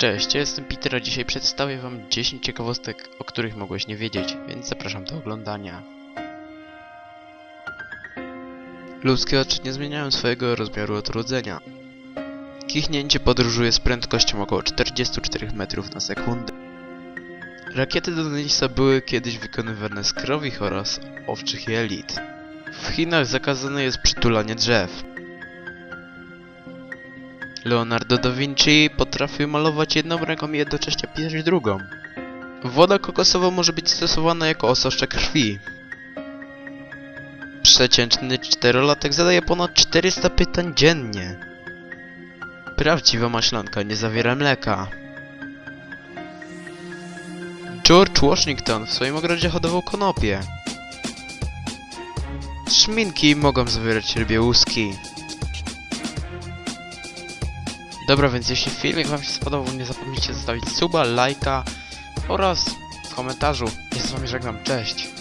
Cześć, ja jestem Peter, a dzisiaj przedstawię wam 10 ciekawostek, o których mogłeś nie wiedzieć, więc zapraszam do oglądania. Ludzkie oczy nie zmieniają swojego rozmiaru od urodzenia. Kichnięcie podróżuje z prędkością około 44 metrów na sekundę. Rakiety do Denisa były kiedyś wykonywane z krowich oraz owczych jelit. W Chinach zakazane jest przytulanie drzew. Leonardo da Vinci potrafił malować jedną ręką i jednocześnie pisać drugą. Woda kokosowa może być stosowana jako ososzcze krwi. Przeciętny czterolatek zadaje ponad 400 pytań dziennie. Prawdziwa maślanka nie zawiera mleka. George Washington w swoim ogrodzie hodował konopie. Szminki mogą zawierać rybie łuski. Dobra, więc jeśli filmik wam się spodobał, nie zapomnijcie zostawić suba, lajka oraz komentarzu. Ja z wami żegnam, cześć!